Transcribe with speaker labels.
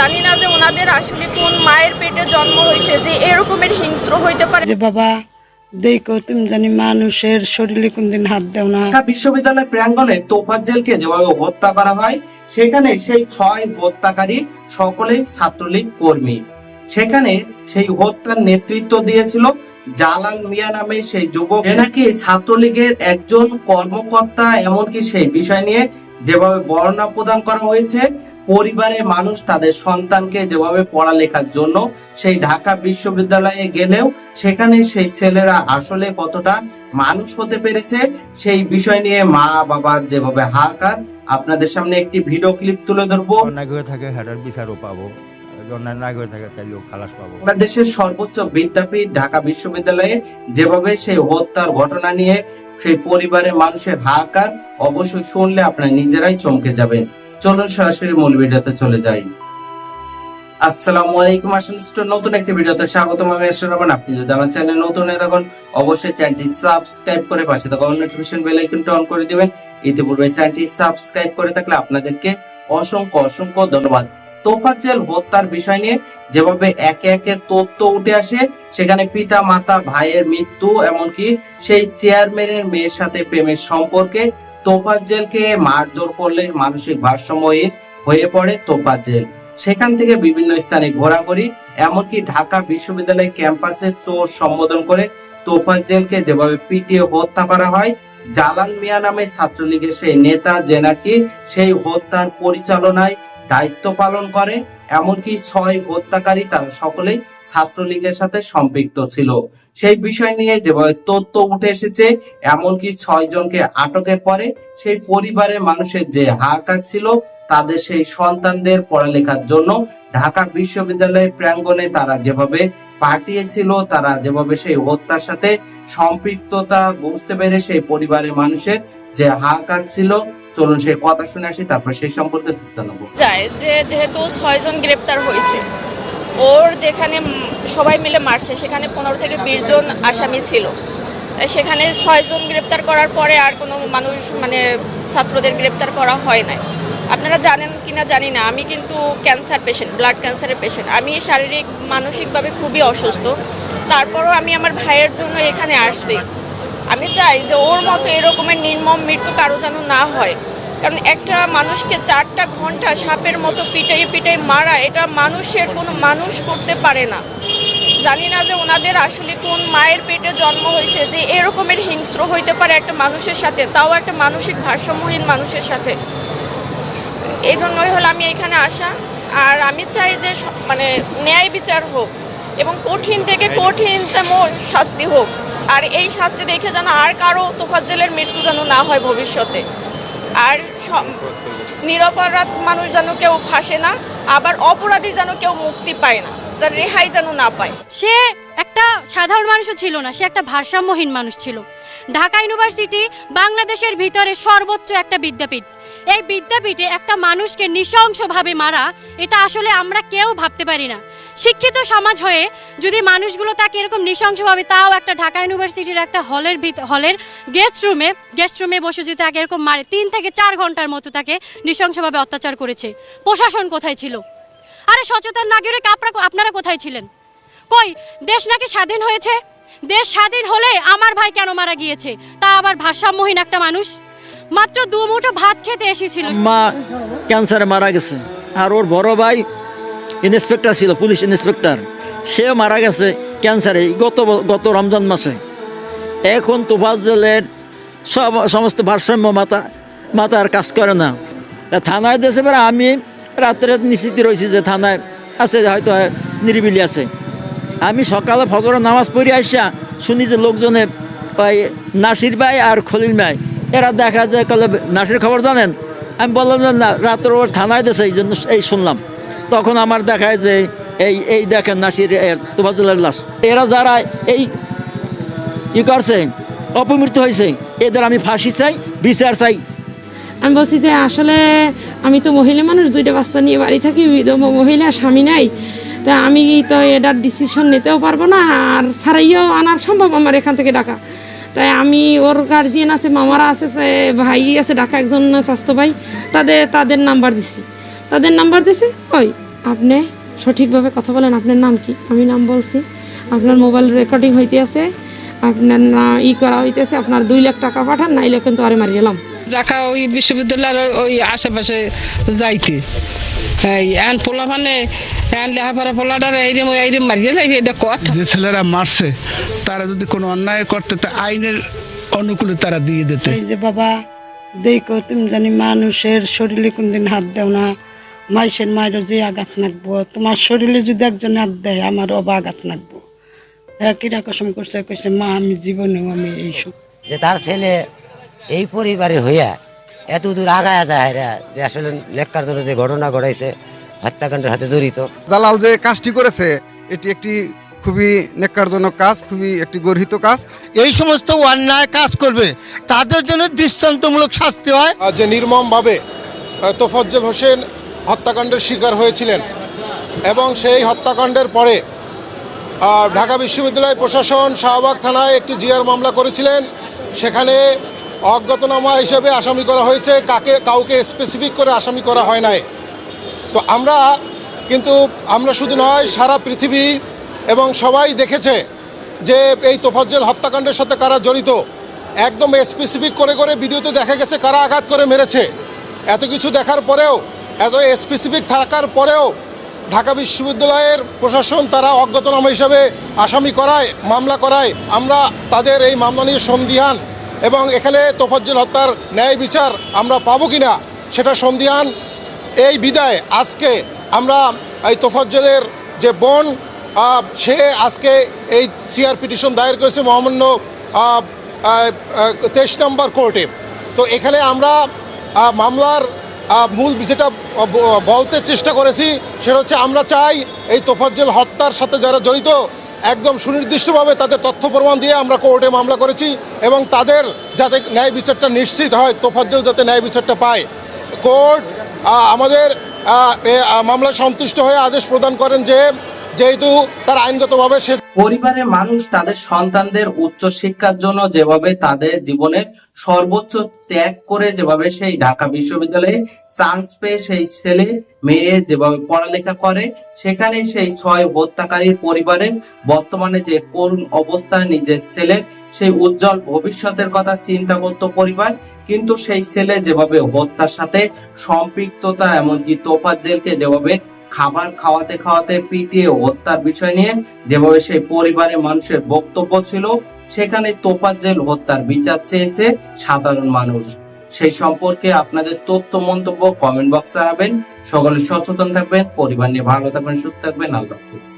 Speaker 1: জানি না যে ওনাদের আসলে কোন মায়ের পেটে জন্ম হয়েছে যে এরকমের হিংস্র হইতে পারে।
Speaker 2: যে বাবা দেখো তুমি জানি মানুষের শরীরে কোনদিন হাত দাও না।
Speaker 3: ঢাকা বিশ্ববিদ্যালয় প্রাঙ্গণে তোফাজ্জেলকে যেভাবে হত্যা করা হয় সেখানে সেই ছয় হত্যাকারী সকলেই ছাত্রলীগ কর্মী। সেখানে সেই হত্যার নেতৃত্ব দিয়েছিল জালাল মিয়া নামে সেই যুবক। নাকি ছাত্রলীগের একজন কর্মকর্তা এমনকি সেই বিষয় নিয়ে যেভাবে বর্ণনা প্রদান করা হয়েছে পরিবারের মানুষ তাদের সন্তানকে যেভাবে পড়ালেখার জন্য সেই ঢাকা বিশ্ববিদ্যালয়ে গেলেও সেখানে সেই ছেলেরা আসলে কতটা মানুষ হতে পেরেছে, সেই বিষয় নিয়ে মা বাবার যেভাবে হাহাকার, আপনাদের সামনে একটি ভিডিও ক্লিপ তুলে ধরবো।
Speaker 4: থাকে হেটার বিচারও পাবো। অন্যায় না করে থাকে খালাস পাবো।
Speaker 3: বাংলাদেশের সর্বোচ্চ বিদ্যাপীঠ, ঢাকা বিশ্ববিদ্যালয়ে যেভাবে সেই হত্যার ঘটনা নিয়ে সেই পরিবারের মানুষের হাহাকার অবশ্যই শুনলে নিজেরাই চমকে যাবেন। চলুন সরাসরি মূল ভিডিওতে চলে যাই। আসসালামু আলাইকুম আসলে নতুন একটি ভিডিওতে আমি রহমান আপনি যদি আমার চ্যানেল নতুন হয়ে থাকুন, অবশ্যই চ্যানেলটি সাবস্ক্রাইব করে পাশে থাকা নোটিফিকেশন বেল আইকনটা অন করে দিবেন। ইতিপূর্বে চ্যানেলটি সাবস্ক্রাইব করে থাকলে আপনাদেরকে অসংখ্য অসংখ্য ধন্যবাদ। তোফাজ্জেল হত্যার বিষয় নিয়ে যেভাবে একে একে তথ্য উঠে আসে, সেখানে পিতা, মাতা, ভাইয়ের মৃত্যু, এমনকি সেই চেয়ারম্যানের মেয়ের সাথে প্রেমের সম্পর্কে তোফাজ্জেলকে মারধর করলে মানসিক ভারসাম্যহীন হয়ে পড়ে তোফাজ্জেল। সেখান থেকে বিভিন্ন স্থানে ঘোরাঘুরি, এমনকি ঢাকা বিশ্ববিদ্যালয় ক্যাম্পাসে চোর সম্বোধন করে তোফাজ্জেলকে যেভাবে পিটিয়ে হত্যা করা হয়, জালাল মিয়া নামে ছাত্রলীগের সেই নেতা যে নাকি সেই হত্যার পরিচালনায় দায়িত্ব পালন করে, এমনকি ছয় হত্যাকারী তারা সকলেই ছাত্রলীগের সাথে সম্পৃক্ত ছিল। সেই বিষয় নিয়ে যেভাবে তথ্য উঠে এসেছে, এমনকি ছয় জনকে আটকের পরে সেই পরিবারের মানুষের যে হাহাকার ছিল, তাদের সেই সন্তানদের পড়ালেখার জন্য ঢাকা বিশ্ববিদ্যালয়ের প্রাঙ্গণে তারা যেভাবে পাঠিয়েছিল, তারা যেভাবে সেই হত্যার সাথে সম্পৃক্ততা বুঝতে পেরে সেই পরিবারের মানুষের যে হাহাকার ছিল চলুন সেই কথা শুনে আসি, তারপর সেই সম্পর্কে তথ্য নেব।
Speaker 1: যায় যে যেহেতু ছয়জন গ্রেপ্তার হয়েছে, ওর যেখানে সবাই মিলে মারছে, সেখানে পনেরো থেকে বিশ জন আসামি ছিল। সেখানে ছয়জন গ্রেপ্তার করার পরে আর কোনো মানুষ মানে ছাত্রদের গ্রেপ্তার করা হয় নাই। আপনারা জানেন কিনা জানি না, আমি কিন্তু ক্যান্সার পেশেন্ট ব্লাড ক্যান্সারের পেশেন্ট আমি শারীরিক, মানসিকভাবে খুবই অসুস্থ। তারপরও আমি আমার ভাইয়ের জন্য এখানে আসছি। আমি চাই যে ওর মতো এরকমের নির্মম মৃত্যু কারও যেন না হয়। কারণ একটা মানুষকে চারটা ঘণ্টা সাপের মতো পিটাই পিটাই মারা এটা মানুষের কোনো মানুষ করতে পারে না। জানি না যে ওনাদের আসলে কোন মায়ের পেটে জন্ম হয়েছে যে এরকমের হিংস্র হইতে পারে একটা মানুষের সাথে তাও একটা মানসিক ভারসাম্যহীন মানুষের সাথে। এই জন্যই হলো আমি এখানে আসা। আর আমি চাই যে মানে ন্যায় বিচার হোক এবং কঠিন থেকে কঠিন কঠিনতম শাস্তি হোক। আর এই শাস্তি দেখে যেন আর কারও তোফাজ্জেলের মৃত্যু যেন না হয় ভবিষ্যতে। আর নিরপরাধ মানুষ যেন কেউ ফাঁসে না, আবার অপরাধী যেন কেউ মুক্তি পায় না, যার রেহাই যেন না পায়।
Speaker 5: সে একটা সাধারণ মানুষও ছিল না, সে একটা ভারসাম্যহীন মানুষ ছিল। ঢাকা ইউনিভার্সিটি বাংলাদেশের ভিতরে সর্বোচ্চ একটা বিদ্যাপীঠ। এই বিদ্যাপীঠে একটা মানুষকে নৃশংসভাবে মারা, এটা আসলে আমরা কেউ ভাবতে পারি না। শিক্ষিত সমাজ হয়ে যদি মানুষগুলো তাকে এরকম নৃশংসভাবে, তাও একটা ঢাকা ইউনিভার্সিটির একটা হলের হলের গেস্ট রুমে গেস্ট রুমে বসে যদি তাকে এরকম মারে, তিন থেকে চার ঘণ্টার মতো তাকে নৃশংসভাবে অত্যাচার করেছে। প্রশাসন কোথায় ছিল? আরে সচেতন নাগরিক, আপনারা আপনারা কোথায় ছিলেন? কই, দেশ নাকি স্বাধীন হয়েছে? দেশ স্বাধীন হলে আমার ভাই কেন মারা গিয়েছে? তা আবার ভারসাম্যহীন একটা মানুষ? মাত্র দু মুঠো ভাত খেতে এসেছিল।
Speaker 6: মা ক্যান্সারে মারা গেছে। আর ওর বড় ভাই ইন্সপেক্টর ছিল, পুলিশ ইন্সপেক্টর। সেও মারা গেছে ক্যান্সারে গত গত রমজান মাসে। এখন তোফাজ্জলের সব সমস্ত ভারসাম্য মাথা, মাথার কাজ করে না। থানায় দেশে এবার আমি রাত্রে নিশ্চিত রয়েছি যে থানায় আছে, হয়তো নিরিবিলি আছে। আমি সকালে ফজরের নামাজ পড়ে আসা শুনি যে লোকজনে ওই নাসির ভাই আর খলিল ভাই এরা দেখা যায় কলে নাসির খবর জানেন? আমি বললাম যে, না, রাত্রে ওর থানায় দেশে এই জন্য এই শুনলাম। তখন আমার দেখায় যে, এই এই দেখেন নাসির তোফাজুলের লাশ। এরা যারা এই ই করছে, অপমৃত্যু হয়েছে, এদের আমি ফাঁসি চাই, বিচার চাই।
Speaker 7: আমি বলছি যে, আসলে আমি তো মহিলা মানুষ, দুইটা বাচ্চা নিয়ে বাড়ি থাকি বিধবা মহিলা, স্বামী নাই। তা আমি তো এটার ডিসিশন নিতেও পারব না, আর ছাড়াইও আনার সম্ভব আমার এখান থেকে ডাকা। তাই আমি ওর গার্জিয়ান আছে, মামারা আছে ভাই আছে, ঢাকা একজন স্বাস্থ্য ভাই, তাদের তাদের নাম্বার দিছি। তাদের নাম্বার দিছি, ওই, আপনি সঠিকভাবে কথা বলেন, আপনার নাম কি? আমি নাম বলছি, আপনার মোবাইল রেকর্ডিং হইতে আছে, আপনার না, ই করা হইতেছে, আপনার দুই লাখ টাকা পাঠান, নাইলে কিন্তু আরে মারি গেলাম
Speaker 8: ঢাকা ওই বিশ্ববিদ্যালয়ের ওই- আশেপাশে যাইতে। এন পোলা মানে এন লেহাপড়া পোলাটার এইরম এইরম মারিয়ে যাইবে এটা কথা
Speaker 9: যে ছেলেরা মারছে তারা যদি কোনো অন্যায় করতে তা আইনের অনুকূলে তারা দিয়ে দিতে।
Speaker 2: এই যে বাবা দেখো তুমি জানি মানুষের শরীরে কোনদিন হাত দেও না। মাইসের মায়েরও যে আঘাত নাকবো তোমার শরীরে যদি একজন হাত দেয় আমার অবা আঘাত নাকবো হ্যাঁ কিরা কসম করছে কইছে মা আমি জীবনেও আমি এইসব
Speaker 10: যে তার ছেলে এই পরিবারের হইয়া এত দূর আগায় যায় রে, যে আসলে লেখার জন্য যে ঘটনা ঘটাইছে হত্যাকাণ্ডের হাতে জড়িত।
Speaker 11: জালাল যে কাজটি করেছে এটি একটি খুবই নেককারজনক কাজ খুবই একটি গর্হিত কাজ।
Speaker 12: এই সমস্ত অন্যায় কাজ করবে তাদের জন্য দৃষ্টান্তমূলক শাস্তি হয়।
Speaker 13: যে নির্মমভাবে তোফাজ্জল হোসেন হত্যাকাণ্ডের শিকার হয়েছিলেন এবং সেই হত্যাকাণ্ডের পরে ঢাকা বিশ্ববিদ্যালয় প্রশাসন শাহবাগ থানায় একটি জিআর মামলা করেছিলেন। সেখানে অজ্ঞাতনামা হিসেবে আসামি করা হয়েছে কাকে কাউকে স্পেসিফিক করে আসামি করা হয় নাই। তো আমরা কিন্তু, আমরা শুধু নয়, সারা পৃথিবী এবং সবাই দেখেছে যে এই তোফাজ্জল হত্যাকাণ্ডের সাথে কারা জড়িত। একদম স্পেসিফিক করে করে ভিডিওতে দেখা গেছে কারা আঘাত করে মেরেছে। এত কিছু দেখার পরেও, এত স্পেসিফিক থাকার পরেও ঢাকা বিশ্ববিদ্যালয়ের প্রশাসন তারা অজ্ঞাতনামা হিসাবে আসামি করায়, মামলা করায়। আমরা তাদের এই মামলা নিয়ে সন্দিহান এবং এখানে তোফাজ্জল হত্যার ন্যায় বিচার আমরা পাবো কিনা, সেটা সন্দিহান এই বিদায় আজকে আমরা এই তোফাজ্জলের যে বোন সে আজকে এই সিআর পিটিশন দায়ের করেছে মহামান্য তেইশ নম্বর কোর্টে। তো এখানে আমরা মামলার মূল যেটা বলতে চেষ্টা করেছি, সেটা হচ্ছে আমরা চাই এই তোফাজ্জল হত্যার সাথে যারা জড়িত, একদম সুনির্দিষ্টভাবে তাদের তথ্য প্রমাণ দিয়ে আমরা কোর্টে মামলা করেছি এবং তাদের যাতে ন্যায় বিচারটা নিশ্চিত হয়, তোফাজ্জল যাতে ন্যায় বিচারটা পায়। কোর্ট আমাদের মামলায় সন্তুষ্ট হয়ে আদেশ প্রদান করেন যে যেহেতু তার আইনগতভাবে সে
Speaker 3: পরিবারের মানুষ তাদের সন্তানদের উচ্চ শিক্ষার জন্য যেভাবে তাদের জীবনের সর্বোচ্চ ত্যাগ করে যেভাবে সেই ঢাকা বিশ্ববিদ্যালয়ে চান্স পেয়ে সেই ছেলে, মেয়ে যেভাবে পড়ালেখা করে, সেখানে সেই ছয় হত্যাকারীর পরিবারের বর্তমানে যে করুণ অবস্থা নিজের ছেলের সেই উজ্জ্বল ভবিষ্যতের কথা চিন্তা করত পরিবার, কিন্তু সেই ছেলে যেভাবে হত্যার সাথে সম্পৃক্ততা, এমনকি তোফাজ্জেলকে যেভাবে খাবার খাওয়াতে খাওয়াতে পিটিয়ে হত্যার বিষয় নিয়ে যেভাবে সেই পরিবারের মানুষের বক্তব্য ছিল, সেখানে তোপাজ্জেল হত্যার বিচার চেয়েছে সাধারণ মানুষ। সেই সম্পর্কে আপনাদের তথ্য, মন্তব্য কমেন্ট বক্সে জানাবেন। সকলে সচেতন থাকবেন, পরিবার নিয়ে ভালো থাকবেন, সুস্থ থাকবেন। আল্লাহ হাফিজ।